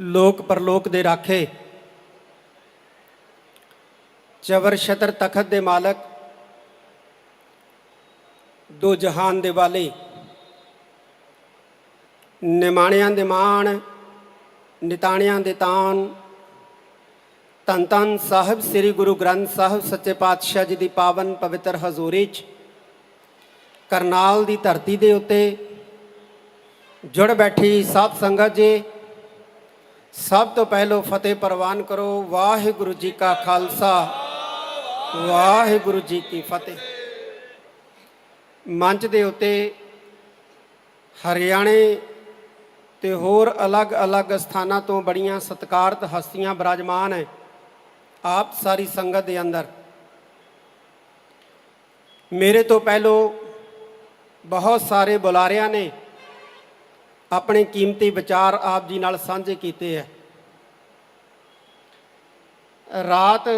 ਲੋਕ ਪਰਲੋਕ ਦੇ ਰਾਖੇ। ਚਵਰ ਛਤਰ ਤਖਤ ਦੇ ਮਾਲਕ। ਦੋ ਜਹਾਨ ਦੇ ਵਾਲੇ। ਨਿਮਾਣਿਆਂ ਦੇ ਮਾਣ, ਨਿਤਾਣਿਆਂ ਦੇ ਤਾਨ ਧੰਨ ਧੰਨ ਸਾਹਿਬ, ਸ੍ਰੀ ਗੁਰੂ ਗ੍ਰੰਥ ਸਾਹਿਬ, ਸੱਚੇ ਪਾਤਸ਼ਾਹ ਜੀ ਦੀ ਪਾਵਨ ਪਵਿੱਤਰ ਹਜ਼ੂਰੀ 'ਚ। ਕਰਨਾਲ ਦੀ ਧਰਤੀ ਦੇ ਉੱਤੇ। ਜੁੜ ਬੈਠੀ ਸਾਧ ਸੰਗਤ ਜੀ। ਸਭ ਤੋਂ ਪਹਿਲਾਂ ਫਤਿਹ ਪ੍ਰਵਾਨ ਕਰੋ, ਵਾਹਿਗੁਰੂ ਜੀ ਕਾ ਖਾਲਸਾ। ਵਾਹਿਗੁਰੂ ਜੀ ਕੀ ਫਤਿਹ। ਮੰਚ ਦੇ ਉੱਤੇ ਹਰਿਆਣੇ ਤੇ ਹੋਰ ਅਲੱਗ-ਅਲੱਗ ਸਥਾਨਾਂ ਤੋਂ ਬੜੀਆਂ ਸਤਿਕਾਰਤ ਹਸਤੀਆਂ ਬਿਰਾਜਮਾਨ ਹੈ। ਆਪ ਸਾਰੀ ਸੰਗਤ ਦੇ ਅੰਦਰ। ਮੇਰੇ ਤੋਂ ਪਹਿਲੋਂ ਬਹੁਤ ਸਾਰੇ ਬੁਲਾਰਿਆਂ ਨੇ ਆਪਣੇ ਕੀਮਤੀ ਵਿਚਾਰ ਆਪ ਜੀ ਨਾਲ ਸਾਂਝੇ ਕੀਤੇ ਹੈ ਰਾਤ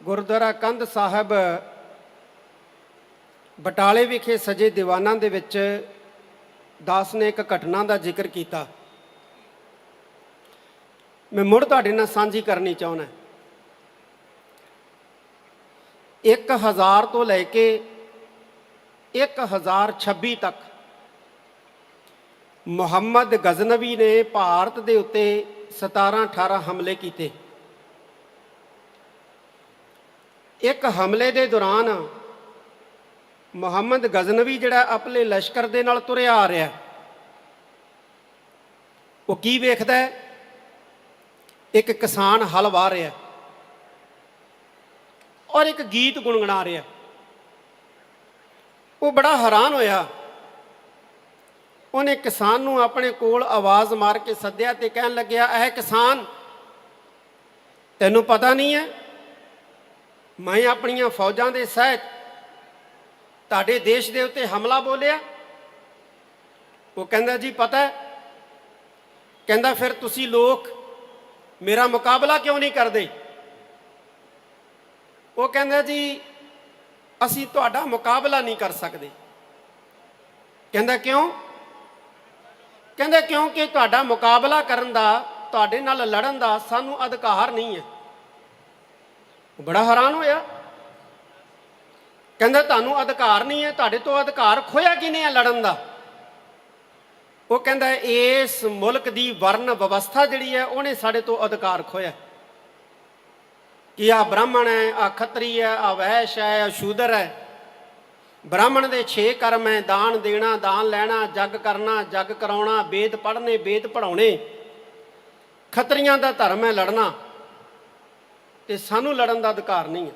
ਗੁਰਦੁਆਰਾ ਕੰਧ ਸਾਹਿਬ, ਬਟਾਲੇ ਵਿਖੇ ਸਜੇ ਦੀਵਾਨਾਂ ਦੇ ਵਿੱਚ ਦਾਸ ਨੇ ਇੱਕ ਘਟਨਾ ਦਾ ਜ਼ਿਕਰ ਕੀਤਾ। ਮੈਂ ਮੁੜ ਤੁਹਾਡੇ ਨਾਲ ਸਾਂਝੀ ਕਰਨੀ ਚਾਹੁੰਦਾ 1000 ਤੋਂ ਲੈ ਕੇ 1026 ਤੱਕ ਮੁਹੰਮਦ ਗਜ਼ਨਵੀ ਨੇ ਭਾਰਤ ਦੇ ਉੱਤੇ 17 18 ਹਮਲੇ ਕੀਤੇ। ਇੱਕ ਹਮਲੇ ਦੇ ਦੌਰਾਨ ਮੁਹੰਮਦ ਗਜ਼ਨਵੀ ਜਿਹੜਾ ਆਪਣੇ ਲਸ਼ਕਰ ਦੇ ਨਾਲ ਤੁਰਿਆ ਆ ਰਿਹਾ। ਉਹ ਕੀ ਵੇਖਦਾ ਹੈ? ਇੱਕ ਕਿਸਾਨ ਹਲ ਵਾਹ ਰਿਹਾ। ਔਰ ਇੱਕ ਗੀਤ ਗੁੰਗਣਾ ਰਿਹਾ। ਉਹ ਬੜਾ ਹੈਰਾਨ ਹੋਇਆ। ਉਹਨੇ ਕਿਸਾਨ ਨੂੰ ਆਪਣੇ ਕੋਲ ਆਵਾਜ਼ ਮਾਰ ਕੇ ਸੱਦਿਆ ਤੇ ਕਹਿਣ ਲੱਗਿਆ, ਇਹ ਕਿਸਾਨ, ਤੈਨੂੰ ਪਤਾ ਨਹੀਂ ਹੈ? ਮੈਂ ਆਪਣੀਆਂ ਫੌਜਾਂ ਦੇ ਸਹਿਤ ਤੁਹਾਡੇ ਦੇਸ਼ ਦੇ ਉੱਤੇ ਹਮਲਾ ਬੋਲਿਆ? ਉਹ ਕਹਿੰਦਾ, ਜੀ, ਪਤਾ ਹੈ। ਕਹਿੰਦਾ, ਫਿਰ ਤੁਸੀਂ ਲੋਕ ਮੇਰਾ ਮੁਕਾਬਲਾ ਕਿਉਂ ਨਹੀਂ ਕਰਦੇ? ਉਹ ਕਹਿੰਦਾ, ਜੀ, ਅਸੀਂ ਤੁਹਾਡਾ ਮੁਕਾਬਲਾ ਨਹੀਂ ਕਰ ਸਕਦੇ। ਕਹਿੰਦਾ, ਕਿਉਂ? ਕਹਿੰਦੇ ਕਿਉਂਕਿ ਤੁਹਾਡਾ ਮੁਕਾਬਲਾ ਕਰਨ ਦਾ, ਤੁਹਾਡੇ ਨਾਲ ਲੜਨ ਦਾ ਸਾਨੂੰ ਅਧਿਕਾਰ ਨਹੀਂ ਹੈ। ਬੜਾ ਹੈਰਾਨ ਹੋਇਆ। ਕਹਿੰਦਾ ਤੁਹਾਨੂੰ ਅਧਿਕਾਰ ਨਹੀਂ ਹੈ, ਤੁਹਾਡੇ ਤੋਂ ਅਧਿਕਾਰ ਖੋਇਆ ਕਿਨੇ ਹੈ ਲੜਨ ਦਾ? ਉਹ ਕਹਿੰਦਾ ਇਸ ਮੁਲਕ ਦੀ ਵਰਨ ਵਿਵਸਥਾ ਜਿਹੜੀ ਹੈ, ਉਹਨੇ ਸਾਡੇ ਤੋਂ ਅਧਿਕਾਰ ਖੋਇਆ ਕਿ ਆ ਬ੍ਰਾਹਮਣ ਹੈ ਆ ਖੱਤਰੀ ਹੈ ਆ ਵੈਸ਼ ਹੈ ਆ ਸ਼ੂਦਰ ਹੈ। ਬ੍ਰਾਹਮਣ ਦੇ 6 ਕਰਮ ਹੈ, ਦਾਨ ਦੇਣਾ, ਦਾਨ ਲੈਣਾ, ਜਗ ਕਰਨਾ, ਜਗ ਕਰਾਉਣਾ, ਵੇਦ ਪੜ੍ਹਨੇ, ਵੇਦ ਪੜਾਉਣੇ ਖੱਤਰੀਆਂ ਦਾ ਧਰਮ ਹੈ ਲੜਨਾ। ਤੇ ਸਾਨੂੰ ਲੜਨ ਦਾ ਅਧਿਕਾਰ ਨਹੀਂ ਹੈ।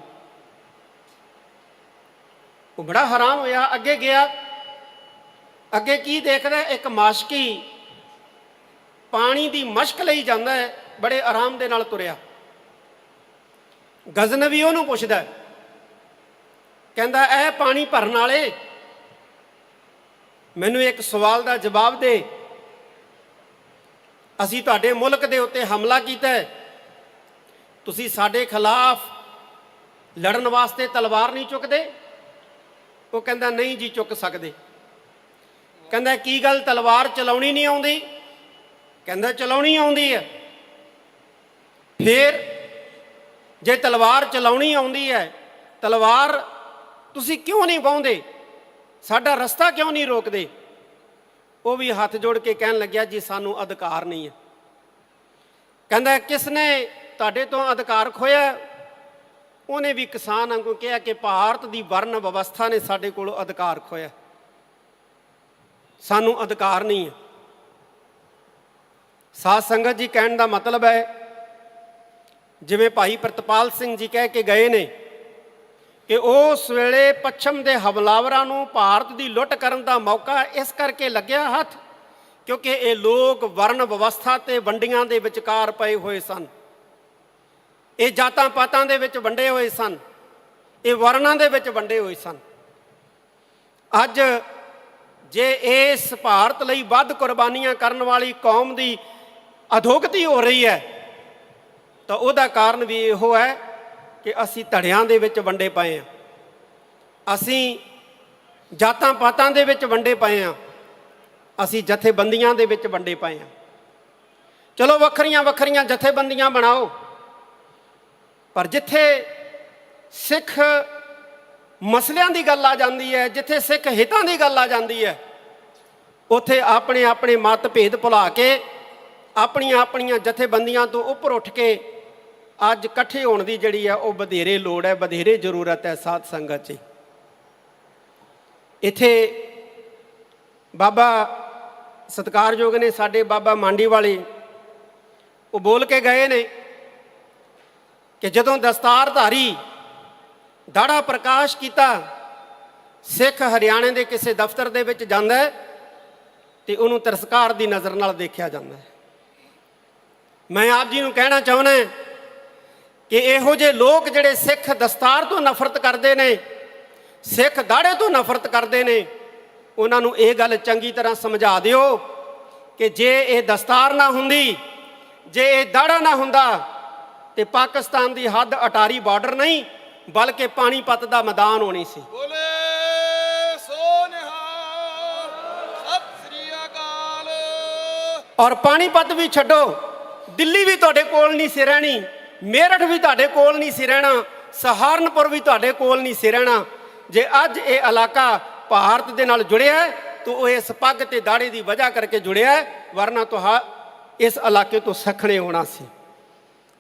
ਉਹ ਬੜਾ ਹੈਰਾਨ ਹੋਇਆ, ਅੱਗੇ ਗਿਆ। ਅੱਗੇ ਕੀ ਦੇਖਦਾ ਇੱਕ ਮਾਸ਼ਕੀ ਪਾਣੀ ਦੀ ਮਸ਼ਕ ਲਈ ਜਾਂਦਾ ਹੈ, ਬੜੇ ਆਰਾਮ ਦੇ ਨਾਲ ਤੁਰਿਆ। ਗਜ਼ਨਵੀ ਉਹਨੂੰ ਪੁੱਛਦਾ ਹੈ। ਕਹਿੰਦਾ, ਇਹ ਪਾਣੀ ਭਰਨ ਵਾਲੇ, ਮੈਨੂੰ ਇੱਕ ਸਵਾਲ ਦਾ ਜਵਾਬ ਦੇ। ਅਸੀਂ ਤੁਹਾਡੇ ਮੁਲਕ ਦੇ ਉੱਤੇ ਹਮਲਾ ਕੀਤਾ ਤੁਸੀਂ ਸਾਡੇ ਖਿਲਾਫ ਲੜਨ ਵਾਸਤੇ ਤਲਵਾਰ ਨਹੀਂ ਚੁੱਕਦੇ? ਉਹ ਕਹਿੰਦਾ, ਨਹੀਂ ਜੀ, ਚੁੱਕ ਸਕਦੇ। ਕਹਿੰਦਾ, ਕੀ ਗੱਲ, ਤਲਵਾਰ ਚਲਾਉਣੀ ਨਹੀਂ ਆਉਂਦੀ? ਕਹਿੰਦਾ, ਚਲਾਉਣੀ ਆਉਂਦੀ ਹੈ। ਫੇਰ ਜੇ ਤਲਵਾਰ ਚਲਾਉਣੀ ਆਉਂਦੀ ਹੈ, ਤਲਵਾਰ ਤੁਸੀਂ ਕਿਉਂ ਨਹੀਂ ਵਾਹੁੰਦੇ ਸਾਡਾ ਰਸਤਾ ਕਿਉਂ ਨਹੀਂ ਰੋਕਦੇ? ਉਹ ਵੀ ਹੱਥ ਜੋੜ ਕੇ ਕਹਿਣ ਲੱਗਿਆ, ਜੀ, ਸਾਨੂੰ ਅਧਿਕਾਰ ਨਹੀਂ ਹੈ। ਕਹਿੰਦਾ ਕਿਸ ਨੇ ਤੁਹਾਡੇ ਤੋਂ ਅਧਿਕਾਰ ਖੋਇਆ ਉਹਨੇ ਵੀ ਕਿਸਾਨ ਵਾਂਗੂ ਕਿਹਾ ਕਿ ਭਾਰਤ ਦੀ ਵਰਨ ਵਿਵਸਥਾ ਨੇ ਸਾਡੇ ਕੋਲੋਂ ਅਧਿਕਾਰ ਖੋਇਆ ਸਾਨੂੰ ਅਧਿਕਾਰ ਨਹੀਂ ਹੈ। ਸਾਧ ਸੰਗਤ ਜੀ, ਕਹਿਣ ਦਾ ਮਤਲਬ ਹੈ, ਜਿਵੇਂ ਭਾਈ ਪ੍ਰਤਪਾਲ ਸਿੰਘ ਜੀ ਕਹਿ ਕੇ ਗਏ ਨੇ ਕਿ ਉਸ ਵੇਲੇ ਪੱਛਮ ਦੇ ਹਮਲਾਵਰਾਂ ਨੂੰ ਭਾਰਤ ਦੀ ਲੁੱਟ ਕਰਨ ਦਾ ਮੌਕਾ ਇਸ ਕਰਕੇ ਲੱਗਿਆ ਹੱਥ, ਕਿਉਂਕਿ ਇਹ ਲੋਕ ਵਰਨ ਵਿਵਸਥਾ ਤੇ ਵੰਡੀਆਂ ਦੇ ਵਿਚਕਾਰ ਪਏ ਹੋਏ ਸਨ। ਇਹ ਜਾਤਾਂ ਪਾਤਾਂ ਦੇ ਵਿੱਚ ਵੰਡੇ ਹੋਏ ਸਨ। ਇਹ ਵਰਨਾਂ ਦੇ ਵਿੱਚ ਵੰਡੇ ਹੋਏ ਸਨ। ਅੱਜ ਜੇ ਇਸ ਭਾਰਤ ਲਈ ਵੱਧ ਕੁਰਬਾਨੀਆਂ ਕਰਨ ਵਾਲੀ ਕੌਮ ਦੀ ਅਧੋਗਤੀ ਹੋ ਰਹੀ ਹੈ, ਤਾਂ ਉਹਦਾ ਕਾਰਨ ਵੀ ਇਹੋ ਹੈ ਕਿ ਅਸੀਂ ਧੜਿਆਂ ਦੇ ਵਿੱਚ ਵੰਡੇ ਪਏ ਆ। ਅਸੀਂ ਜਾਤਾਂ ਪਾਤਾਂ ਦੇ ਵਿੱਚ ਵੰਡੇ ਪਏ ਆ। ਅਸੀਂ ਜਥੇਬੰਦੀਆਂ ਦੇ ਵਿੱਚ ਵੰਡੇ ਪਏ ਆ। ਚਲੋ ਵੱਖਰੀਆਂ ਵੱਖਰੀਆਂ ਜਥੇਬੰਦੀਆਂ ਬਣਾਓ। ਪਰ ਜਿੱਥੇ ਸਿੱਖ ਮਸਲਿਆਂ ਦੀ ਗੱਲ ਆ ਜਾਂਦੀ ਹੈ, ਜਿੱਥੇ ਸਿੱਖ ਹਿੱਤਾਂ ਦੀ ਗੱਲ ਆ ਜਾਂਦੀ ਹੈ, ਉੱਥੇ ਆਪਣੇ ਆਪਣੇ ਮਤਭੇਦ ਭੁਲਾ ਕੇ ਆਪਣੀਆਂ ਆਪਣੀਆਂ ਜਥੇਬੰਦੀਆਂ ਤੋਂ ਉੱਪਰ ਉੱਠ ਕੇ ਅੱਜ ਇਕੱਠੇ ਹੋਣ ਦੀ ਜਿਹੜੀ ਹੈ ਉਹ ਵਧੇਰੇ ਲੋੜ ਹੈ ਵਧੇਰੇ ਜ਼ਰੂਰਤ ਹੈ ਸਾਧ ਸੰਗਤ 'ਚ। ਇੱਥੇ ਬਾਬਾ ਸਤਿਕਾਰਯੋਗ ਨੇ ਸਾਡੇ ਬਾਬਾ ਮਾਂਡੀ ਵਾਲੇ, ਉਹ ਬੋਲ ਕੇ ਗਏ ਨੇ ਕਿ ਜਦੋਂ ਦਸਤਾਰਧਾਰੀ ਦਾੜਾ ਪ੍ਰਕਾਸ਼ ਕੀਤਾ, ਸਿੱਖ ਹਰਿਆਣੇ ਦੇ ਕਿਸੇ ਦਫ਼ਤਰ ਦੇ ਵਿੱਚ ਜਾਂਦਾ ਹੈ ਤੇ ਉਹਨੂੰ ਤਰਸਕਾਰ ਦੀ ਨਜ਼ਰ ਨਾਲ ਦੇਖਿਆ ਜਾਂਦਾ ਮੈਂ ਆਪ ਜੀ ਨੂੰ ਕਹਿਣਾ ਚਾਹੁੰਦਾ ਕਿ ਇਹੋ ਜਿਹੇ ਲੋਕ ਜਿਹੜੇ ਸਿੱਖ ਦਸਤਾਰ ਤੋਂ ਨਫ਼ਰਤ ਕਰਦੇ ਨੇ ਸਿੱਖ ਦਾੜੇ ਤੋਂ ਨਫ਼ਰਤ ਕਰਦੇ ਨੇ ਉਹਨਾਂ ਨੂੰ ਇਹ ਗੱਲ ਚੰਗੀ ਤਰ੍ਹਾਂ ਸਮਝਾ ਦਿਓ ਕਿ ਜੇ ਇਹ ਦਸਤਾਰ ਨਾ ਹੁੰਦੀ ਜੇ ਇਹ ਦਾੜਾ ਨਾ ਹੁੰਦਾ ਤੇ ਪਾਕਿਸਤਾਨ ਦੀ ਹੱਦ ਅਟਾਰੀ ਬਾਰਡਰ ਨਹੀਂ ਬਲਕਿ ਪਾਣੀਪਤ ਦਾ ਮੈਦਾਨ ਹੋਣੀ ਸੀ। ਬੋਲੇ ਔਰ ਪਾਣੀਪਤ ਵੀ ਛੱਡੋ ਦਿੱਲੀ ਵੀ ਤੁਹਾਡੇ ਕੋਲ ਨਹੀਂ ਸੀ ਰਹਿਣੀ। ਮੇਰਠ ਵੀ ਤੁਹਾਡੇ ਕੋਲ ਨਹੀਂ ਸੀ ਰਹਿਣਾ, ਸਹਾਰਨਪੁਰ ਵੀ ਤੁਹਾਡੇ ਕੋਲ ਨਹੀਂ ਸੀ ਰਹਿਣਾ। ਜੇ ਅੱਜ ਇਹ ਇਲਾਕਾ ਭਾਰਤ ਦੇ ਨਾਲ ਜੁੜਿਆ ਤਾਂ ਉਹ ਇਸ ਪੱਗ ਤੇ ਦਾੜੇ ਦੀ ਵਜ੍ਹਾ ਕਰਕੇ ਜੁੜਿਆ ਹੈ, ਵਰਨਾ ਤੁਹਾ ਇਸ ਇਲਾਕੇ ਤੋਂ ਸਖਣੇ ਹੋਣਾ ਸੀ।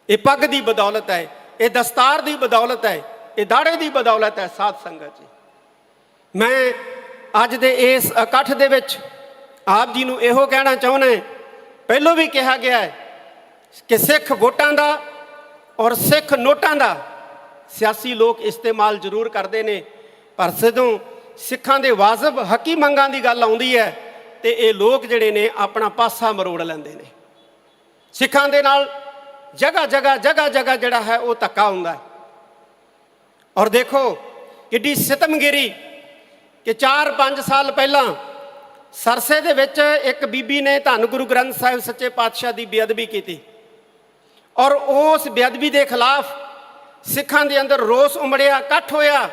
ਇਹ ਪੱਗ ਦੀ ਬਦੌਲਤ ਹੈ, ਇਹ ਦਸਤਾਰ ਦੀ ਬਦੌਲਤ ਹੈ, ਇਹ ਦਾੜੇ ਦੀ ਬਦੌਲਤ ਹੈ, ਸਾਧ ਸੰਗਤ ਜੀ। ਮੈਂ ਅੱਜ ਦੇ ਇਸ ਇਕੱਠ ਦੇ ਵਿੱਚ ਆਪ ਜੀ ਨੂੰ ਇਹੋ ਕਹਿਣਾ ਚਾਹੁੰਦਾ ਪਹਿਲੋਂ ਵੀ ਕਿਹਾ ਗਿਆ ਹੈ ਕਿ ਸਿੱਖ ਵੋਟਾਂ ਦਾ ਔਰ ਸਿੱਖ ਨੋਟਾਂ ਦਾ ਸਿਆਸੀ ਲੋਕ ਇਸਤੇਮਾਲ ਜ਼ਰੂਰ ਕਰਦੇ ਨੇ। ਪਰ ਜਦੋਂ ਸਿੱਖਾਂ ਦੇ ਵਾਜਬ ਹੱਕੀ ਮੰਗਾਂ ਦੀ ਗੱਲ ਆਉਂਦੀ ਹੈ ਤੇ ਇਹ ਲੋਕ ਜਿਹੜੇ ਨੇ ਆਪਣਾ ਪਾਸਾ ਮਰੋੜ ਲੈਂਦੇ ਨੇ। ਸਿੱਖਾਂ ਦੇ ਨਾਲ ਜਗ੍ਹਾ ਜਗ੍ਹਾ ਜਗ੍ਹਾ ਜਗ੍ਹਾ ਜਿਹੜਾ ਹੈ ਉਹ ਧੱਕਾ ਹੁੰਦਾ ਹੈ। ਔਰ ਦੇਖੋ ਕਿੱਡੀ ਸਿਤਮਗਿਰੀ ਕਿ 4-5 ਸਾਲ ਪਹਿਲਾਂ ਸਰਸੇ ਦੇ ਵਿੱਚ ਇੱਕ ਬੀਬੀ ਨੇ ਧੰਨ ਗੁਰੂ ਗ੍ਰੰਥ ਸਾਹਿਬ ਸੱਚੇ ਪਾਤਸ਼ਾਹ ਦੀ ਬੇਅਦਬੀ ਕੀਤੀ। ਔਰ ਉਸ ਬੇਅਦਬੀ ਦੇ ਖਿਲਾਫ ਸਿੱਖਾਂ ਦੇ ਅੰਦਰ ਰੋਸ ਉਮੜਿਆ, ਇਕੱਠ ਹੋਇਆ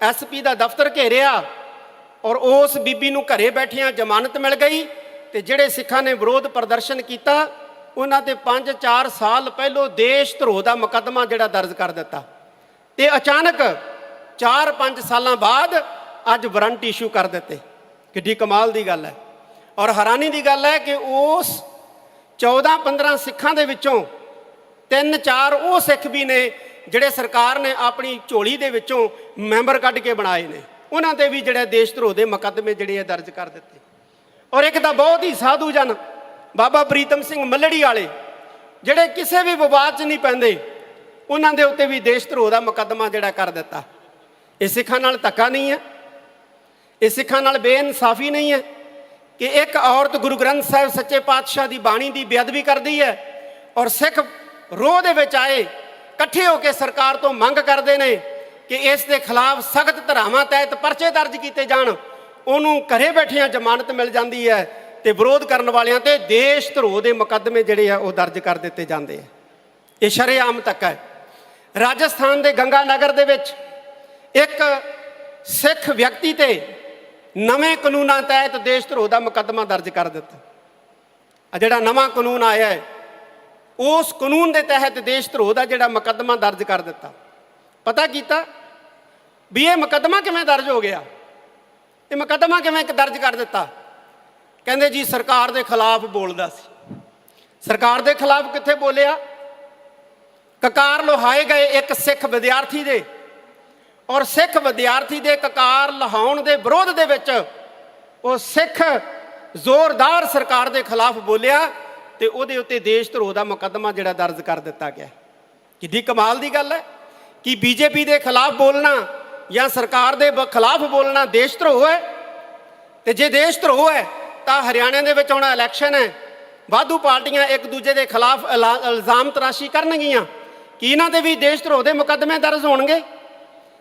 ਐਸਪੀ ਦਾ ਦਫ਼ਤਰ ਘੇਰਿਆ ਔਰ ਉਸ ਬੀਬੀ ਨੂੰ ਘਰੇ ਬੈਠਿਆਂ ਜ਼ਮਾਨਤ ਮਿਲ ਗਈ ਤੇ ਜਿਹੜੇ ਸਿੱਖਾਂ ਨੇ ਵਿਰੋਧ ਪ੍ਰਦਰਸ਼ਨ ਕੀਤਾ, ਉਹਨਾਂ ਤੇ 5-4 ਸਾਲ ਪਹਿਲੋਂ ਦੇਸ਼ ਧਰੋਹ ਦਾ ਮੁਕੱਦਮਾ ਜਿਹੜਾ ਦਰਜ ਕਰ ਦਿੱਤਾ। ਤੇ ਅਚਾਨਕ 4-5 ਸਾਲਾਂ ਬਾਅਦ ਅੱਜ ਵਾਰੰਟ ਇਸ਼ੂ ਕਰ ਦਿੱਤੇ। ਕਿੱਡੀ ਕਮਾਲ ਦੀ ਗੱਲ ਹੈ। ਔਰ ਹੈਰਾਨੀ ਦੀ ਗੱਲ ਹੈ ਕਿ ਉਸ 14-15 ਸਿੱਖਾਂ ਦੇ ਵਿੱਚੋਂ ਤਿੰਨ ਚਾਰ ਉਹ ਸਿੱਖ ਵੀ ਨੇ ਜਿਹੜੇ ਸਰਕਾਰ ਨੇ ਆਪਣੀ ਝੋਲੀ ਦੇ ਵਿੱਚੋਂ ਮੈਂਬਰ ਕੱਢ ਕੇ ਬਣਾਏ ਨੇ। ਉਹਨਾਂ ਤੇ ਵੀ ਜਿਹੜੇ ਦੇਸ਼ ਧਰੋਹ ਦੇ ਮੁਕੱਦਮੇ ਜਿਹੜੇ ਆ ਦਰਜ ਕਰ ਦਿੱਤੇ। ਔਰ ਇੱਕ ਤਾਂ ਬਹੁਤ ਹੀ ਸਾਧੂ ਜਨ, ਬਾਬਾ ਪ੍ਰੀਤਮ ਸਿੰਘ ਮੱਲੜੀ ਵਾਲੇ, ਜਿਹੜੇ ਕਿਸੇ ਵੀ ਵਿਵਾਦ 'ਚ ਨਹੀਂ ਪੈਂਦੇ, ਉਹਨਾਂ ਦੇ ਉੱਤੇ ਵੀ ਦੇਸ਼ ਧਰੋਹ ਦਾ ਮੁਕੱਦਮਾ ਜਿਹੜਾ ਕਰ ਦਿੱਤਾ। ਇਹ ਸਿੱਖਾਂ ਨਾਲ ਧੱਕਾ ਨਹੀਂ ਹੈ। ਇਹ ਸਿੱਖਾਂ ਨਾਲ ਬੇਇਨਸਾਫੀ ਨਹੀਂ ਹੈ ਕਿ ਇੱਕ ਔਰਤ ਗੁਰੂ ਗ੍ਰੰਥ ਸਾਹਿਬ ਸੱਚੇ ਪਾਤਸ਼ਾਹ ਦੀ ਬਾਣੀ ਦੀ ਬੇਅਦਬੀ ਕਰਦੀ ਹੈ ਔਰ ਸਿੱਖ ਰੋਹ ਦੇ ਵਿੱਚ ਆਏ, ਇਕੱਠੇ ਹੋ ਕੇ ਸਰਕਾਰ ਤੋਂ ਮੰਗ ਕਰਦੇ ਨੇ ਕਿ ਇਸ ਦੇ ਖਿਲਾਫ ਸਖਤ ਧਾਰਾਵਾਂ ਤਹਿਤ ਪਰਚੇ ਦਰਜ ਕੀਤੇ ਜਾਣ। ਉਹਨੂੰ ਘਰੇ ਬੈਠਿਆਂ ਜ਼ਮਾਨਤ ਮਿਲ ਜਾਂਦੀ ਹੈ ਤੇ ਵਿਰੋਧ ਕਰਨ ਵਾਲਿਆਂ ਤੇ ਦੇਸ਼ ਧਰੋਹ ਦੇ ਮੁਕੱਦਮੇ ਜਿਹੜੇ ਆ ਉਹ ਦਰਜ ਕਰ ਦਿੱਤੇ ਜਾਂਦੇ ਆ। ਇਹ ਸ਼ਰੇਆਮ ਤੱਕ ਹੈ। ਰਾਜਸਥਾਨ ਦੇ ਗੰਗਾ ਨਗਰ ਦੇ ਵਿੱਚ ਇੱਕ ਸਿੱਖ ਵਿਅਕਤੀ ਤੇ ਨਵੇਂ ਕਾਨੂੰਨਾਂ ਤਹਿਤ ਦੇਸ਼ ਧਰੋਹ ਦਾ ਮੁਕੱਦਮਾ ਦਰਜ ਕਰ ਦਿੱਤਾ। ਆ ਜਿਹੜਾ ਨਵਾਂ ਕਾਨੂੰਨ ਆਇਆ ਹੈ ਉਸ ਕਾਨੂੰਨ ਦੇ ਤਹਿਤ ਦੇਸ਼ ਧਰੋਹ ਦਾ ਜਿਹੜਾ ਮੁਕੱਦਮਾ ਦਰਜ ਕਰ ਦਿੱਤਾ। ਪਤਾ ਕੀਤਾ? ਵੀ ਇਹ ਮੁਕੱਦਮਾ ਕਿਵੇਂ ਦਰਜ ਹੋ ਗਿਆ? ਇਹ ਮੁਕੱਦਮਾ ਕਿਵੇਂ ਦਰਜ ਕਰ ਦਿੱਤਾ? ਕਹਿੰਦੇ ਜੀ ਸਰਕਾਰ ਦੇ ਖਿਲਾਫ ਬੋਲਦਾ ਸੀ। ਸਰਕਾਰ ਦੇ ਖਿਲਾਫ ਕਿੱਥੇ ਬੋਲਿਆ? ਕਕਾਰ ਲੋਹਾਏ ਗਏ ਇੱਕ ਸਿੱਖ ਵਿਦਿਆਰਥੀ ਦੇ। ਔਰ ਸਿੱਖ ਵਿਦਿਆਰਥੀ ਦੇ ਕਕਾਰ ਲਹਾਉਣ ਦੇ ਵਿਰੋਧ ਦੇ ਵਿੱਚ ਉਹ ਸਿੱਖ ਜ਼ੋਰਦਾਰ ਸਰਕਾਰ ਦੇ ਖਿਲਾਫ ਬੋਲਿਆ। ਤੇ ਉਹਦੇ ਉੱਤੇ ਦੇਸ਼ ਧਰੋਹ ਦਾ ਮੁਕੱਦਮਾ ਜਿਹੜਾ ਦਰਜ ਕਰ ਦਿੱਤਾ ਗਿਆ। ਕਿੱਡੀ ਕਮਾਲ ਦੀ ਗੱਲ ਹੈ ਕਿ ਬੀਜੇਪੀ ਦੇ ਖਿਲਾਫ ਬੋਲਣਾ ਜਾਂ ਸਰਕਾਰ ਦੇ ਬ- ਖਿਲਾਫ ਬੋਲਣਾ ਦੇਸ਼ ਧਰੋਹ ਹੈ। ਤੇ ਜੇ ਦੇਸ਼ ਧਰੋਹ ਹੈ, ਤਾਂ ਹਰਿਆਣਾ ਦੇ ਵਿੱਚ ਆਉਣਾ ਇਲੈਕਸ਼ਨ ਹੈ। ਵਾਧੂ ਪਾਰਟੀਆਂ ਇੱਕ ਦੂਜੇ ਦੇ ਖਿਲਾਫ ਇਲਾ- ਇਲਜ਼ਾਮ ਤਰਾਸ਼ੀ ਕਰਨਗੀਆਂ। ਕਿ ਇਹਨਾਂ ਦੇ ਵੀ ਦੇਸ਼ ਧਰੋਹ ਦੇ ਮੁਕੱਦਮੇ ਦਰਜ ਹੋਣਗੇ?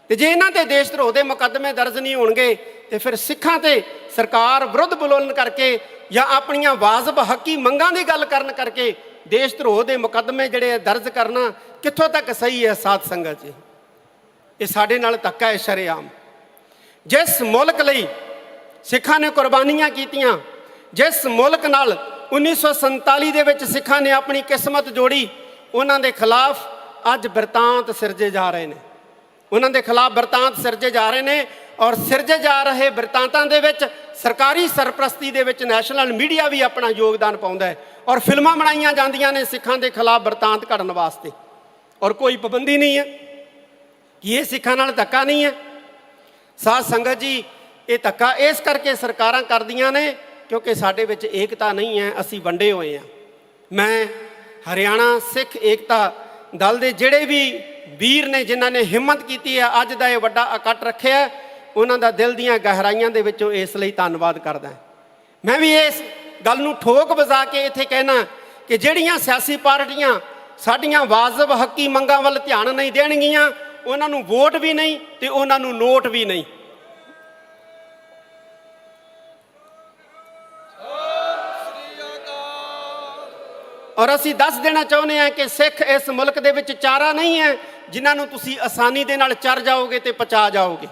ਤੇ ਜੇ ਇਹਨਾਂ ਤੇ ਦੇਸ਼ ਧਰੋਹ ਦੇ ਮੁਕੱਦਮੇ ਦਰਜ ਨਹੀਂ ਹੋਣਗੇ, ਤੇ ਫਿਰ ਸਿੱਖਾਂ ਤੇ ਸਰਕਾਰ ਵਿਰੁੱਧ ਬੋਲਣ ਕਰਕੇ ਜਾਂ ਆਪਣੀਆਂ ਵਾਜਬ ਹੱਕੀ ਮੰਗਾਂ ਦੀ ਗੱਲ ਕਰਨ ਕਰਕੇ ਦੇਸ਼ ਧਰੋਹ ਦੇ ਮੁਕੱਦਮੇ ਜਿਹੜੇ ਆ ਦਰਜ ਕਰਨਾ ਕਿੱਥੋਂ ਤੱਕ ਸਹੀ ਹੈ ਸਾਧ ਸੰਗਤ ਜੀ? ਇਹ ਸਾਡੇ ਨਾਲ ਧੱਕਾ ਹੈ ਸ਼ਰੇਆਮ। ਜਿਸ ਮੁਲਕ ਲਈ ਸਿੱਖਾਂ ਨੇ ਕੁਰਬਾਨੀਆਂ ਕੀਤੀਆਂ, ਜਿਸ ਮੁਲਕ ਨਾਲ 1947 ਦੇ ਵਿੱਚ ਸਿੱਖਾਂ ਨੇ ਆਪਣੀ ਕਿਸਮਤ ਜੋੜੀ, ਉਹਨਾਂ ਦੇ ਖਿਲਾਫ ਅੱਜ ਬਿਰਤਾਂਤ ਸਿਰਜੇ ਜਾ ਰਹੇ ਨੇ। ਉਹਨਾਂ ਦੇ ਖਿਲਾਫ ਬਿਰਤਾਂਤ ਸਿਰਜੇ ਜਾ ਰਹੇ ਨੇ। ਔਰ ਸਿਰਜੇ ਜਾ ਰਹੇ ਬਿਰਤਾਂਤਾਂ ਦੇ ਵਿੱਚ ਸਰਕਾਰੀ ਸਰਪ੍ਰਸਤੀ ਦੇ ਵਿੱਚ ਨੈਸ਼ਨਲ ਮੀਡੀਆ ਵੀ ਆਪਣਾ ਯੋਗਦਾਨ ਪਾਉਂਦਾ ਹੈ। ਔਰ ਫਿਲਮਾਂ ਬਣਾਈਆਂ ਜਾਂਦੀਆਂ ਨੇ ਸਿੱਖਾਂ ਦੇ ਖਿਲਾਫ ਬਿਰਤਾਂਤ ਘੜਨ ਵਾਸਤੇ। ਔਰ ਕੋਈ ਪਾਬੰਦੀ ਨਹੀਂ ਹੈ। ਕਿ ਇਹ ਸਿੱਖਾਂ ਨਾਲ ਧੱਕਾ ਨਹੀਂ ਹੈ? ਸਾਧ ਸੰਗਤ ਜੀ, ਇਹ ਧੱਕਾ ਇਸ ਕਰਕੇ ਸਰਕਾਰਾਂ ਕਰਦੀਆਂ ਨੇ ਕਿਉਂਕਿ ਸਾਡੇ ਵਿੱਚ ਏਕਤਾ ਨਹੀਂ ਹੈ, ਅਸੀਂ ਵੰਡੇ ਹੋਏ ਹਾਂ। ਮੈਂ ਹਰਿਆਣਾ ਸਿੱਖ ਏਕਤਾ ਦਲ ਦੇ ਜਿਹੜੇ ਵੀ ਵੀਰ ਨੇ ਜਿਨ੍ਹਾਂ ਨੇ ਹਿੰਮਤ ਕੀਤੀ ਹੈ, ਅੱਜ ਦਾ ਇਹ ਵੱਡਾ ਇਕੱਠ ਰੱਖਿਆ ਉਹਨਾਂ ਦਾ ਦਿਲ ਦੀਆਂ ਗਹਿਰਾਈਆਂ ਦੇ ਵਿੱਚੋਂ ਇਸ ਲਈ ਧੰਨਵਾਦ ਕਰਦਾ ਮੈਂ ਵੀ ਇਸ ਗੱਲ ਨੂੰ ਠੋਕ ਵਜਾ ਕੇ ਇੱਥੇ ਕਹਿਣਾ ਕਿ ਜਿਹੜੀਆਂ ਸਿਆਸੀ ਪਾਰਟੀਆਂ ਸਾਡੀਆਂ ਵਾਜਬ ਹੱਕੀ ਮੰਗਾਂ ਵੱਲ ਧਿਆਨ ਨਹੀਂ ਦੇਣਗੀਆਂ, ਉਹਨਾਂ ਨੂੰ ਵੋਟ ਵੀ ਨਹੀਂ ਤੇ ਉਹਨਾਂ ਨੂੰ ਨੋਟ ਵੀ ਨਹੀਂ। ਔਰ ਅਸੀਂ ਦੱਸ ਦੇਣਾ ਚਾਹੁੰਦੇ ਹਾਂ ਕਿ ਸਿੱਖ ਇਸ ਮੁਲਕ ਦੇ ਵਿੱਚ ਚਾਰਾ ਨਹੀਂ ਹੈ, ਜਿਨ੍ਹਾਂ ਨੂੰ ਤੁਸੀਂ ਆਸਾਨੀ ਦੇ ਨਾਲ ਚਰ ਜਾਓਗੇ ਤੇ ਪਚਾ ਜਾਓਗੇ।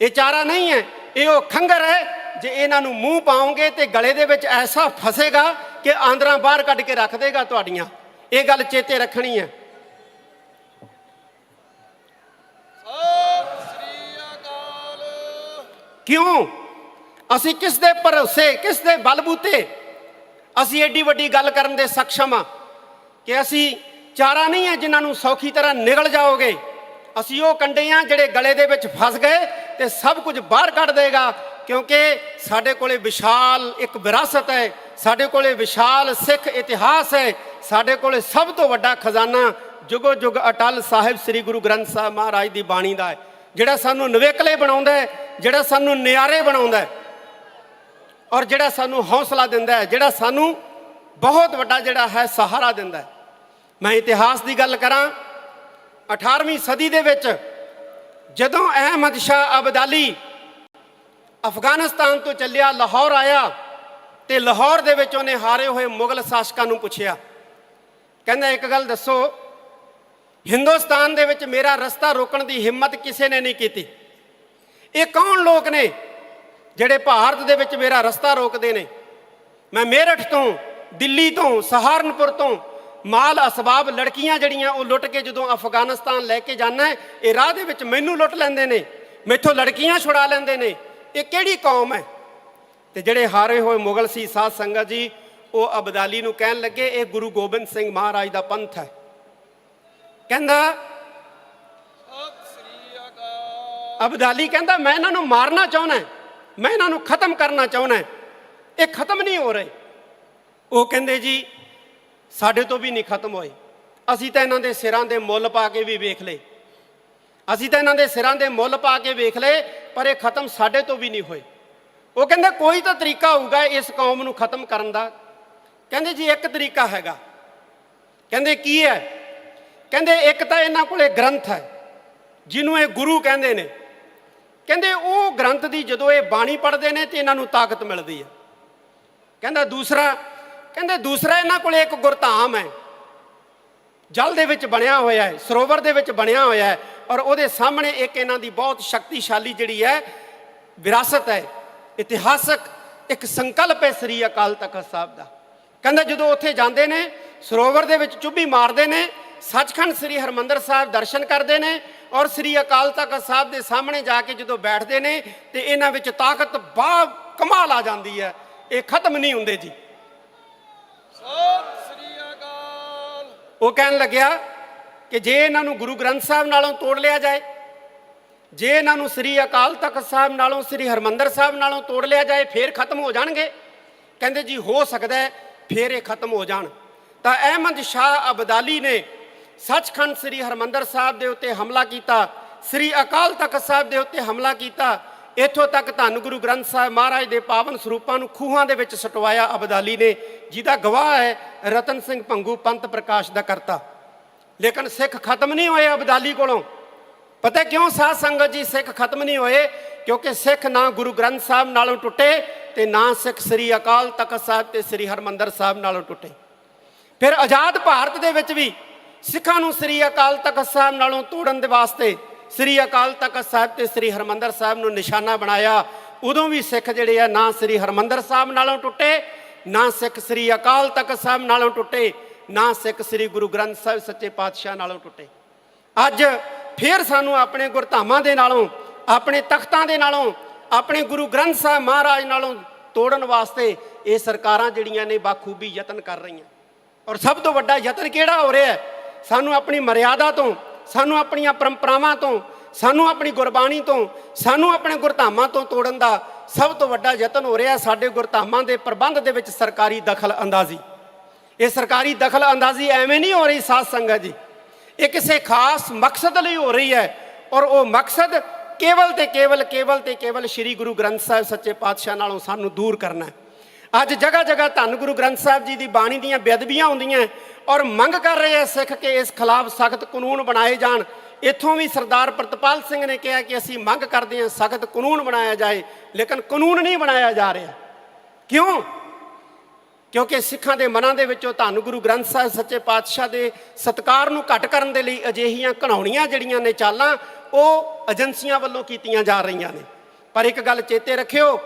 ਇਹ ਚਾਰਾ ਨਹੀਂ ਹੈ, ਇਹ ਉਹ ਖੰਗਰ ਹੈ ਜੇ ਇਹਨਾਂ ਨੂੰ ਮੂੰਹ ਪਾਓਗੇ ਤੇ ਗਲੇ ਦੇ ਵਿੱਚ ਐਸਾ ਫਸੇਗਾ ਕਿ ਆਂਦਰਾਂ ਬਾਹਰ ਕੱਢ ਕੇ ਰੱਖ ਦੇਗਾ ਤੁਹਾਡੀਆਂ। ਇਹ ਗੱਲ ਚੇਤੇ ਰੱਖਣੀ ਹੈ। ਕਿਉਂ? ਅਸੀਂ ਕਿਸ ਦੇ ਭਰੋਸੇ, ਕਿਸ ਦੇ ਬਲਬੂਤੇ ਅਸੀਂ ਐਡੀ ਵੱਡੀ ਗੱਲ ਕਰਨ ਦੇ ਸક્ષਮ ਆ ਕਿ ਅਸੀਂ ਚਾਰਾ ਨਹੀਂ ਹੈ ਜਿਨ੍ਹਾਂ ਨੂੰ ਸੌਖੀ ਤਰ੍ਹਾਂ ਨਿਗਲ ਜਾਓਗੇ। ਅਸੀਂ ਉਹ ਕੰਡੇ ਆ ਜਿਹੜੇ ਗਲੇ ਦੇ ਵਿੱਚ ਫਸ ਗਏ ਤੇ ਸਭ ਕੁਝ ਬਾਹਰ ਕੱਢ ਦੇਗਾ, ਕਿਉਂਕਿ ਸਾਡੇ ਕੋਲੇ ਵਿਸ਼ਾਲ ਇੱਕ ਵਿਰਾਸਤ ਹੈ, ਸਾਡੇ ਕੋਲੇ ਵਿਸ਼ਾਲ ਸਿੱਖ ਇਤਿਹਾਸ ਹੈ, ਸਾਡੇ ਕੋਲੇ ਸਭ ਤੋਂ ਵੱਡਾ ਖਜ਼ਾਨਾ ਜੁਗੋ ਜੁਗ ਅਟਲ ਸਾਹਿਬ ਸ੍ਰੀ ਗੁਰੂ ਗ੍ਰੰਥ ਸਾਹਿਬ ਮਹਾਰਾਜ ਦੀ ਬਾਣੀ ਦਾ ਹੈ, ਜਿਹੜਾ ਸਾਨੂੰ ਨਵੇਕਲੇ ਬਣਾਉਂਦਾ ਹੈ, ਜਿਹੜਾ ਸਾਨੂੰ ਨਿਆਰੇ ਬਣਾਉਂਦਾ ਹੈ, ਔਰ ਜਿਹੜਾ ਸਾਨੂੰ ਹੌਸਲਾ ਦਿੰਦਾ ਹੈ, ਜਿਹੜਾ ਸਾਨੂੰ ਬਹੁਤ ਵੱਡਾ ਜਿਹੜਾ ਹੈ ਸਹਾਰਾ ਦਿੰਦਾ ਹੈ। ਮੈਂ ਇਤਿਹਾਸ ਦੀ ਗੱਲ ਕਰਾਂ 18ਵੀਂ ਸਦੀ ਦੇ ਵਿੱਚ ਜਦੋਂ ਅਹਿਮਦ ਸ਼ਾਹ ਅਬਦਾਲੀ ਅਫਗਾਨਿਸਤਾਨ ਤੋਂ ਚੱਲਿਆ, ਲਾਹੌਰ ਆਇਆ ਤੇ ਲਾਹੌਰ ਦੇ ਵਿੱਚ ਉਹਨੇ ਹਾਰੇ ਹੋਏ ਮੁਗਲ ਸ਼ਾਸਕਾਂ ਨੂੰ ਪੁੱਛਿਆ, ਕਹਿੰਦਾ, ਇੱਕ ਗੱਲ ਦੱਸੋ, ਹਿੰਦੁਸਤਾਨ ਦੇ ਵਿੱਚ ਮੇਰਾ ਰਸਤਾ ਰੋਕਣ ਦੀ ਹਿੰਮਤ ਕਿਸੇ ਨੇ ਨਹੀਂ ਕੀਤੀ? ਇਹ ਕੌਣ ਲੋਕ ਨੇ ਜਿਹੜੇ ਭਾਰਤ ਦੇ ਵਿੱਚ ਮੇਰਾ ਰਸਤਾ ਰੋਕਦੇ ਨੇ? ਮੈਂ ਮੇਰਠ ਤੋਂ, ਦਿੱਲੀ ਤੋਂ, ਸਹਾਰਨਪੁਰ ਤੋਂ ਮਾਲ ਅਸਬਾਬ ਲੜਕੀਆਂ ਜਿਹੜੀਆਂ ਉਹ ਲੁੱਟ ਕੇ ਜਦੋਂ ਅਫਗਾਨਿਸਤਾਨ ਲੈ ਕੇ ਜਾਣਾ ਹੈ, ਇਹ ਰਾਹ ਦੇ ਵਿੱਚ ਮੈਨੂੰ ਲੁੱਟ ਲੈਂਦੇ ਨੇ, ਮੈਥੋਂ ਲੜਕੀਆਂ ਛੁਡਾ ਲੈਂਦੇ ਨੇ, ਇਹ ਕਿਹੜੀ ਕੌਮ ਹੈ? ਤੇ ਜਿਹੜੇ ਹਾਰੇ ਹੋਏ ਮੁਗਲ ਸੀ ਸਾਧ ਸੰਗਤ ਜੀ, ਉਹ ਅਬਦਾਲੀ ਨੂੰ ਕਹਿਣ ਲੱਗੇ, ਇਹ ਗੁਰੂ ਗੋਬਿੰਦ ਸਿੰਘ ਮਹਾਰਾਜ ਦਾ ਪੰਥ ਹੈ। ਕਹਿੰਦਾ ਸ੍ਰੀ ਅਬਦਾਲੀ ਕਹਿੰਦਾ, ਮੈਂ ਇਹਨਾਂ ਨੂੰ ਮਾਰਨਾ ਚਾਹੁੰਦਾ ਮੈਂ ਇਹਨਾਂ ਨੂੰ ਖਤਮ ਕਰਨਾ ਚਾਹੁੰਦਾ ਇਹ ਖਤਮ ਨਹੀਂ ਹੋ ਰਹੇ। ਉਹ ਕਹਿੰਦੇ ਜੀ ਸਾਡੇ ਤੋਂ ਵੀ ਨਹੀਂ ਖਤਮ ਹੋਏ। ਅਸੀਂ ਤਾਂ ਇਹਨਾਂ ਦੇ ਸਿਰਾਂ ਦੇ ਮੁੱਲ ਪਾ ਕੇ ਵੀ ਵੇਖ ਲਏ। ਅਸੀਂ ਤਾਂ ਇਹਨਾਂ ਦੇ ਸਿਰਾਂ ਦੇ ਮੁੱਲ ਪਾ ਕੇ ਵੇਖ ਲਏ, ਪਰ ਇਹ ਖਤਮ ਸਾਡੇ ਤੋਂ ਵੀ ਨਹੀਂ ਹੋਏ। ਉਹ ਕਹਿੰਦੇ, ਕੋਈ ਤਾਂ ਤਰੀਕਾ ਹੋਊਗਾ ਇਸ ਕੌਮ ਨੂੰ ਖਤਮ ਕਰਨ ਦਾ। ਕਹਿੰਦੇ ਜੀ, ਇੱਕ ਤਰੀਕਾ ਹੈਗਾ। ਕਹਿੰਦੇ, ਕੀ ਹੈ? ਕਹਿੰਦੇ, ਇੱਕ ਤਾਂ ਇਹਨਾਂ ਕੋਲੇ ਗ੍ਰੰਥ ਹੈ, ਜਿਹਨੂੰ ਇਹ ਗੁਰੂ ਕਹਿੰਦੇ ਨੇ। ਕਹਿੰਦੇ, ਉਹ ਗ੍ਰੰਥ ਦੀ ਜਦੋਂ ਇਹ ਬਾਣੀ ਪੜ੍ਹਦੇ ਨੇ, ਤੇ ਇਹਨਾਂ ਨੂੰ ਤਾਕਤ ਮਿਲਦੀ ਹੈ। ਕਹਿੰਦਾ, ਦੂਸਰਾ ਕਹਿੰਦੇ ਦੂਸਰਾ ਇਹਨਾਂ ਕੋਲੇ ਇੱਕ ਗੁਰਧਾਮ ਹੈ। ਜਲ ਦੇ ਵਿੱਚ ਬਣਿਆ ਹੋਇਆ ਹੈ, ਸਰੋਵਰ ਦੇ ਵਿੱਚ ਬਣਿਆ ਹੋਇਆ ਹੈ ਔਰ ਉਹਦੇ ਸਾਹਮਣੇ ਇੱਕ ਇਹਨਾਂ ਦੀ ਬਹੁਤ ਸ਼ਕਤੀਸ਼ਾਲੀ ਜਿਹੜੀ ਹੈ, ਵਿਰਾਸਤ ਹੈ, ਇਤਿਹਾਸਕ ਇੱਕ ਸੰਕਲਪ ਹੈ ਸ੍ਰੀ ਅਕਾਲ ਤਖਤ ਸਾਹਿਬ ਦਾ। ਕਹਿੰਦਾ ਜਦੋਂ ਉੱਥੇ ਜਾਂਦੇ ਨੇ, ਸਰੋਵਰ ਦੇ ਵਿੱਚ ਚੁੱਭੀ ਮਾਰਦੇ ਨੇ, ਸੱਚਖੰਡ ਸ੍ਰੀ ਹਰਮੰਦਰ ਸਾਹਿਬ ਦਰਸ਼ਨ ਕਰਦੇ ਨੇ ਔਰ ਸ੍ਰੀ ਅਕਾਲ ਤਖਤ ਸਾਹਿਬ ਦੇ ਸਾਹਮਣੇ ਜਾ ਕੇ ਜਦੋਂ ਬੈਠਦੇ ਨੇ ਤੇ ਇਹਨਾਂ ਵਿੱਚ ਤਾਕਤ ਬਾ ਕਮਾਲ ਆ ਜਾਂਦੀ ਹੈ, ਇਹ ਖਤਮ ਨਹੀਂ ਹੁੰਦੇ ਜੀ। ਉਹ ਕਹਿਣ ਲੱਗਿਆ ਕਿ ਜੇ ਇਹਨਾਂ ਨੂੰ ਗੁਰੂ ਗ੍ਰੰਥ ਸਾਹਿਬ ਨਾਲੋਂ ਤੋੜ ਲਿਆ ਜਾਏ, ਜੇ ਇਹਨਾਂ ਨੂੰ ਸ੍ਰੀ ਅਕਾਲ ਤਖਤ ਸਾਹਿਬ ਨਾਲੋਂ, ਸ੍ਰੀ ਹਰਮੰਦਰ ਸਾਹਿਬ ਨਾਲੋਂ ਤੋੜ ਲਿਆ ਜਾਏ, ਫੇਰ ਖਤਮ ਹੋ ਜਾਣਗੇ? ਕਹਿੰਦੇ ਜੀ ਹੋ ਸਕਦਾ ਹੈ, ਫੇਰ ਇਹ ਖਤਮ ਹੋ ਜਾਣ। ਤਾਂ ਅਹਿਮਦ ਸ਼ਾਹ ਅਬਦਾਲੀ ਨੇ ਸੱਚਖੰਡ ਸ੍ਰੀ ਹਰਮੰਦਰ ਸਾਹਿਬ ਦੇ ਉੱਤੇ ਹਮਲਾ ਕੀਤਾ, ਸ੍ਰੀ ਅਕਾਲ ਤਖਤ ਸਾਹਿਬ ਦੇ ਉੱਤੇ ਹਮਲਾ ਕੀਤਾ ਇੱਥੋਂ ਤੱਕ ਧੰਨ ਗੁਰੂ ਗ੍ਰੰਥ ਸਾਹਿਬ ਮਹਾਰਾਜ ਦੇ ਪਾਵਨ ਸਰੂਪਾਂ ਨੂੰ ਖੂਹਾਂ ਦੇ ਵਿੱਚ ਸਟਵਾਇਆ ਅਬਦਾਲੀ ਨੇ, ਜਿਹਦਾ ਗਵਾਹ ਹੈ ਰਤਨ ਸਿੰਘ ਭੰਗੂ ਪੰਥ ਪ੍ਰਕਾਸ਼ ਦਾ ਕਰਤਾ। ਲੇਕਿਨ ਸਿੱਖ ਖਤਮ ਨਹੀਂ ਹੋਏ ਅਬਦਾਲੀ ਕੋਲੋਂ। ਪਤਾ ਕਿਉਂ ਸਾਧ ਸੰਗਤ ਜੀ ਸਿੱਖ ਖਤਮ ਨਹੀਂ ਹੋਏ? ਕਿਉਂਕਿ ਸਿੱਖ ਨਾ ਗੁਰੂ ਗ੍ਰੰਥ ਸਾਹਿਬ ਨਾਲੋਂ ਟੁੱਟੇ ਤੇ ਨਾ ਸਿੱਖ ਸ੍ਰੀ ਅਕਾਲ ਤਖਤ ਸਾਹਿਬ ਤੇ ਸ੍ਰੀ ਹਰਮੰਦਰ ਸਾਹਿਬ ਨਾਲੋਂ ਟੁੱਟੇ। ਫਿਰ ਆਜ਼ਾਦ ਭਾਰਤ ਦੇ ਵਿੱਚ ਵੀ ਸਿੱਖਾਂ ਨੂੰ ਸ੍ਰੀ ਅਕਾਲ ਤਖਤ ਸਾਹਿਬ ਨਾਲੋਂ ਤੋੜਨ ਦੇ ਵਾਸਤੇ ਸ੍ਰੀ ਅਕਾਲ ਤਖਤ ਸਾਹਿਬ ਤੇ ਸ੍ਰੀ ਹਰਮੰਦਰ ਸਾਹਿਬ ਨੂੰ ਨਿਸ਼ਾਨਾ ਬਣਾਇਆ। ਉਦੋਂ ਵੀ ਸਿੱਖ ਜਿਹੜੇ ਆ, ਨਾ ਸ੍ਰੀ ਹਰਮੰਦਰ ਸਾਹਿਬ ਨਾਲੋਂ ਟੁੱਟੇ, ਨਾ ਸਿੱਖ ਸ੍ਰੀ ਅਕਾਲ ਤਖਤ ਸਾਹਿਬ ਨਾਲੋਂ ਟੁੱਟੇ, ਨਾ ਸਿੱਖ ਸ੍ਰੀ ਗੁਰੂ ਗ੍ਰੰਥ ਸਾਹਿਬ ਸੱਚੇ ਪਾਤਸ਼ਾਹ ਨਾਲੋਂ ਟੁੱਟੇ। ਅੱਜ ਫਿਰ ਸਾਨੂੰ ਆਪਣੇ ਗੁਰਧਾਮਾਂ ਦੇ ਨਾਲੋਂ, ਆਪਣੇ ਤਖਤਾਂ ਦੇ ਨਾਲੋਂ, ਆਪਣੇ ਗੁਰੂ ਗ੍ਰੰਥ ਸਾਹਿਬ ਮਹਾਰਾਜ ਨਾਲੋਂ ਤੋੜਨ ਵਾਸਤੇ ਇਹ ਸਰਕਾਰਾਂ ਜਿਹੜੀਆਂ ਨੇ ਬਾਖੂਬੀ ਯਤਨ ਕਰ ਰਹੀਆਂ। ਔਰ ਸਭ ਤੋਂ ਵੱਡਾ ਯਤਨ ਕਿਹੜਾ ਹੋ ਰਿਹਾ ਸਾਨੂੰ ਆਪਣੀ ਮਰਿਆਦਾ ਤੋਂ ਸਾਨੂੰ ਆਪਣੀਆਂ ਪਰੰਪਰਾਵਾਂ ਤੋਂ, ਸਾਨੂੰ ਆਪਣੀ ਗੁਰਬਾਣੀ ਤੋਂ, ਸਾਨੂੰ ਆਪਣੇ ਗੁਰਧਾਮਾਂ ਤੋਂ ਤੋੜਨ ਦਾ ਸਭ ਤੋਂ ਵੱਡਾ ਯਤਨ ਹੋ ਰਿਹਾ ਸਾਡੇ ਗੁਰਧਾਮਾਂ ਦੇ ਪ੍ਰਬੰਧ ਦੇ ਵਿੱਚ ਸਰਕਾਰੀ ਦਖਲ ਅੰਦਾਜ਼ੀ। ਇਹ ਸਰਕਾਰੀ ਦਖਲ ਅੰਦਾਜ਼ੀ ਐਵੇਂ ਨਹੀਂ ਹੋ ਰਹੀ ਸਾਧ ਸੰਗਤ ਜੀ। ਇਹ ਕਿਸੇ ਖਾਸ ਮਕਸਦ ਲਈ ਹੋ ਰਹੀ ਹੈ ਔਰ ਉਹ ਮਕਸਦ ਕੇਵਲ ਤੇ ਕੇਵਲ ਕੇਵਲ ਤੇ ਕੇਵਲ ਸ੍ਰੀ ਗੁਰੂ ਗ੍ਰੰਥ ਸਾਹਿਬ ਸੱਚੇ ਪਾਤਸ਼ਾਹ ਨਾਲੋਂ ਸਾਨੂੰ ਦੂਰ ਕਰਨਾ ਹੈ। ਅੱਜ ਜਗ੍ਹਾ ਜਗ੍ਹਾ ਧੰਨ ਗੁਰੂ ਗ੍ਰੰਥ ਸਾਹਿਬ ਜੀ ਦੀ ਬਾਣੀ ਦੀਆਂ ਬੇਅਦਬੀਆਂ ਹੁੰਦੀਆਂ ਔਰ ਮੰਗ ਕਰ ਰਹੇ ਆ ਸਿੱਖ ਕਿ ਇਸ ਖਿਲਾਫ ਸਖਤ ਕਾਨੂੰਨ ਬਣਾਏ ਜਾਣ। ਇੱਥੋਂ ਵੀ ਸਰਦਾਰ ਪ੍ਰਤਪਾਲ ਸਿੰਘ ਨੇ ਕਿਹਾ ਕਿ ਅਸੀਂ ਮੰਗ ਕਰਦੇ ਹਾਂ ਸਖਤ ਕਾਨੂੰਨ ਬਣਾਇਆ ਜਾਏ, ਲੇਕਿਨ ਕਾਨੂੰਨ ਨਹੀਂ ਬਣਾਇਆ ਜਾ ਰਿਹਾ। ਕਿਉਂ? ਕਿਉਂਕਿ ਸਿੱਖਾਂ ਦੇ ਮਨਾਂ ਦੇ ਵਿੱਚੋਂ ਧੰਨ ਗੁਰੂ ਗ੍ਰੰਥ ਸਾਹਿਬ ਸੱਚੇ ਪਾਤਸ਼ਾਹ ਦੇ ਸਤਕਾਰ ਨੂੰ ਘਟ ਕਰਨ ਦੇ ਲਈ ਅਜਿਹੀਆਂ ਘਣਾਉਣੀਆਂ ਜਿਹੜੀਆਂ ਨੇ ਚਾਲਾਂ, ਉਹ ਏਜੰਸੀਆਂ ਵੱਲੋਂ ਕੀਤੀਆਂ ਜਾ ਰਹੀਆਂ ਨੇ। ਪਰ ਇੱਕ ਗੱਲ ਚੇਤੇ ਰੱਖਿਓ,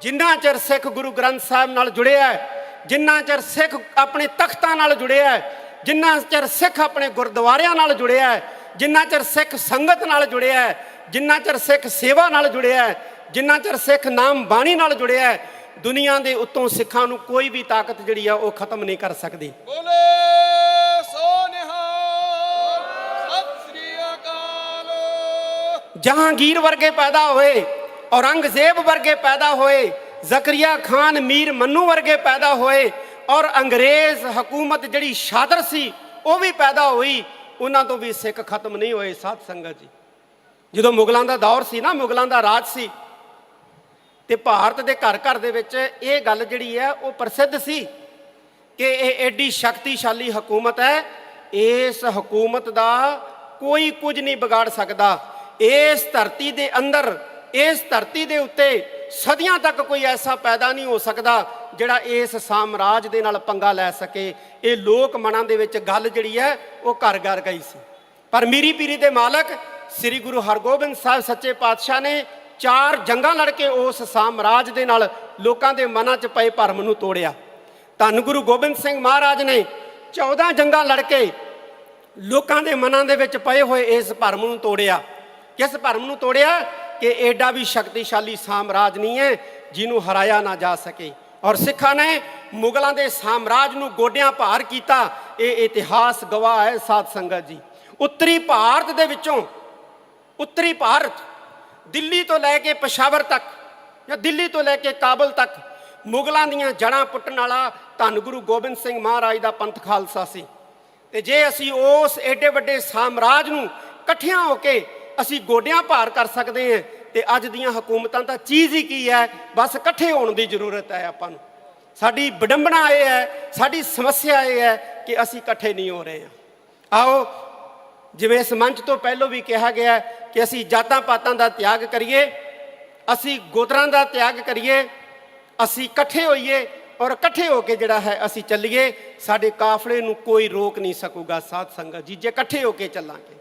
ਜਿੰਨਾ ਚਿਰ ਸਿੱਖ ਗੁਰੂ ਗ੍ਰੰਥ ਸਾਹਿਬ ਨਾਲ ਜੁੜਿਆ ਹੈ ਜਿੰਨਾ ਚਿਰ ਸਿੱਖ ਆਪਣੇ ਤਖਤਾਂ ਨਾਲ ਜੁੜਿਆ ਹੈ ਜਿੰਨਾ ਚਿਰ ਸਿੱਖ ਆਪਣੇ ਗੁਰਦੁਆਰਿਆਂ ਨਾਲ ਜੁੜਿਆ ਹੈ ਜਿੰਨਾ ਚਿਰ ਸਿੱਖ ਸੰਗਤ ਨਾਲ ਜੁੜਿਆ ਹੈ ਜਿੰਨਾ ਚਿਰ ਸਿੱਖ ਸੇਵਾ ਨਾਲ ਜੁੜਿਆ ਹੈ ਜਿੰਨਾ ਚਿਰ ਸਿੱਖ ਨਾਮ ਬਾਣੀ ਨਾਲ ਜੁੜਿਆ ਹੈ ਦੁਨੀਆ ਦੇ ਉੱਤੋਂ ਸਿੱਖਾਂ ਨੂੰ ਕੋਈ ਵੀ ਤਾਕਤ ਜਿਹੜੀ ਆ ਉਹ ਖਤਮ ਨਹੀਂ ਕਰ ਸਕਦੀ। ਬੋਲੇ ਸੋ ਨਿਹਾਲ ਸਤਿ ਸ੍ਰੀ ਅਕਾਲ। ਜਹਾਂਗੀਰ ਵਰਗੇ ਪੈਦਾ ਹੋਏ ਔਰੰਗਜ਼ੇਬ ਵਰਗੇ ਪੈਦਾ ਹੋਏ ਜ਼ਕਰੀਆ ਖਾਨ ਮੀਰ ਮੰਨੂ ਵਰਗੇ ਪੈਦਾ ਹੋਏ ਔਰ ਅੰਗਰੇਜ਼ ਹਕੂਮਤ ਜਿਹੜੀ ਸ਼ਾਦਰ ਸੀ, ਉਹ ਵੀ ਪੈਦਾ ਹੋਈ। ਉਹਨਾਂ ਤੋਂ ਵੀ ਸਿੱਖ ਖਤਮ ਨਹੀਂ ਹੋਏ ਸਾਧ ਸੰਗਤ ਜੀ। ਜਦੋਂ ਮੁਗਲਾਂ ਦਾ ਦੌਰ ਸੀ ਨਾ, ਮੁਗਲਾਂ ਦਾ ਰਾਜ ਸੀ, ਤੇ ਭਾਰਤ ਦੇ ਘਰ ਘਰ ਦੇ ਵਿੱਚ ਇਹ ਗੱਲ ਜਿਹੜੀ ਹੈ, ਉਹ ਪ੍ਰਸਿੱਧ ਸੀ ਕਿ ਇਹ ਐਡੀ ਸ਼ਕਤੀਸ਼ਾਲੀ ਹਕੂਮਤ ਹੈ। ਇਸ ਹਕੂਮਤ ਦਾ ਕੋਈ ਕੁਝ ਨਹੀਂ ਵਿਗਾੜ ਸਕਦਾ। ਇਸ ਧਰਤੀ ਦੇ ਅੰਦਰ, ਇਸ ਧਰਤੀ ਦੇ ਉੱਤੇ ਸਦੀਆਂ ਤੱਕ ਕੋਈ ਐਸਾ ਪੈਦਾ ਨਹੀਂ ਹੋ ਸਕਦਾ ਜਿਹੜਾ ਇਸ ਸਾਮਰਾਜ ਦੇ ਨਾਲ ਪੰਗਾ ਲੈ ਸਕੇ। ਇਹ ਲੋਕ ਮਨਾਂ ਦੇ ਵਿੱਚ ਗੱਲ ਜਿਹੜੀ ਹੈ, ਉਹ ਘਰ ਘਰ ਗਈ ਸੀ। ਪਰ ਮੀਰੀ ਪੀਰੀ ਦੇ ਮਾਲਕ ਸ੍ਰੀ ਗੁਰੂ ਹਰਗੋਬਿੰਦ ਸਾਹਿਬ ਸੱਚੇ ਪਾਤਸ਼ਾਹ ਨੇ ਚਾਰ ਜੰਗਾਂ ਲੜ ਕੇ ਉਸ ਸਾਮਰਾਜ ਦੇ ਨਾਲ ਲੋਕਾਂ ਦੇ ਮਨਾਂ 'ਚ ਪਏ ਭਰਮ ਨੂੰ ਤੋੜਿਆ। ਧੰਨ ਗੁਰੂ ਗੋਬਿੰਦ ਸਿੰਘ ਮਹਾਰਾਜ ਨੇ 14 ਜੰਗਾਂ ਲੜ ਕੇ ਲੋਕਾਂ ਦੇ ਮਨਾਂ ਦੇ ਵਿੱਚ ਪਏ ਹੋਏ ਇਸ ਭਰਮ ਨੂੰ ਤੋੜਿਆ। ਕਿਸ ਭਰਮ ਨੂੰ ਤੋੜਿਆ? ਕਿ ਐਡਾ ਵੀ ਸ਼ਕਤੀਸ਼ਾਲੀ ਸਾਮਰਾਜ ਨਹੀਂ ਹੈ ਜਿਹਨੂੰ ਹਰਾਇਆ ਨਾ ਜਾ ਸਕੇ। ਔਰ ਸਿੱਖਾਂ ਨੇ ਮੁਗਲਾਂ ਦੇ ਸਾਮਰਾਜ ਨੂੰ ਗੋਡਿਆਂ ਭਾਰ ਕੀਤਾ। ਇਹ ਇਤਿਹਾਸ ਗਵਾਹ ਹੈ ਸਾਧ ਸੰਗਤ ਜੀ। ਉੱਤਰੀ ਭਾਰਤ ਦੇ ਵਿੱਚੋਂ, ਉੱਤਰੀ ਭਾਰਤ ਦਿੱਲੀ ਤੋਂ ਲੈ ਕੇ ਪਸ਼ਾਵਰ ਤੱਕ ਜਾਂ ਦਿੱਲੀ ਤੋਂ ਲੈ ਕੇ ਕਾਬਲ ਤੱਕ ਮੁਗਲਾਂ ਦੀਆਂ ਜੜਾਂ ਪੁੱਟਣ ਵਾਲਾ ਧੰਨ ਗੁਰੂ ਗੋਬਿੰਦ ਸਿੰਘ ਮਹਾਰਾਜ ਦਾ ਪੰਥ ਖਾਲਸਾ ਸੀ। ਤੇ ਜੇ ਅਸੀਂ ਉਸ ਏਡੇ ਵੱਡੇ ਸਾਮਰਾਜ ਨੂੰ ਇਕੱਠਿਆਂ ਹੋ ਕੇ ਅਸੀਂ ਗੋਡਿਆਂ ਭਾਰ ਕਰ ਸਕਦੇ ਹਾਂ ਤੇ ਅੱਜ ਦੀਆਂ ਹਕੂਮਤਾਂ ਤਾਂ ਚੀਜ਼ ਹੀ ਕੀ ਹੈ? ਬਸ ਇਕੱਠੇ ਹੋਣ ਦੀ ਜ਼ਰੂਰਤ ਹੈ ਆਪਾਂ ਨੂੰ। ਸਾਡੀ ਵਿਡੰਬਣਾ ਇਹ ਹੈ, ਸਾਡੀ ਸਮੱਸਿਆ ਇਹ ਹੈ ਕਿ ਅਸੀਂ ਇਕੱਠੇ ਨਹੀਂ ਹੋ ਰਹੇ ਹਾਂ। ਆਓ, ਜਿਵੇਂ ਇਸ ਮੰਚ ਤੋਂ ਪਹਿਲਾਂ ਵੀ ਕਿਹਾ ਗਿਆ ਕਿ ਅਸੀਂ ਜਾਤਾਂ ਪਾਤਾਂ ਦਾ ਤਿਆਗ ਕਰੀਏ, ਅਸੀਂ ਗੋਤਰਾਂ ਦਾ ਤਿਆਗ ਕਰੀਏ, ਅਸੀਂ ਇਕੱਠੇ ਹੋਈਏ ਔਰ ਇਕੱਠੇ ਹੋ ਕੇ ਜਿਹੜਾ ਹੈ ਅਸੀਂ ਚੱਲੀਏ, ਸਾਡੇ ਕਾਫਲੇ ਨੂੰ ਕੋਈ ਰੋਕ ਨਹੀਂ ਸਕੂਗਾ ਸਾਧ ਸੰਗਤ ਜੀ, ਜੇ ਇਕੱਠੇ ਹੋ ਕੇ ਚੱਲਾਂਗੇ।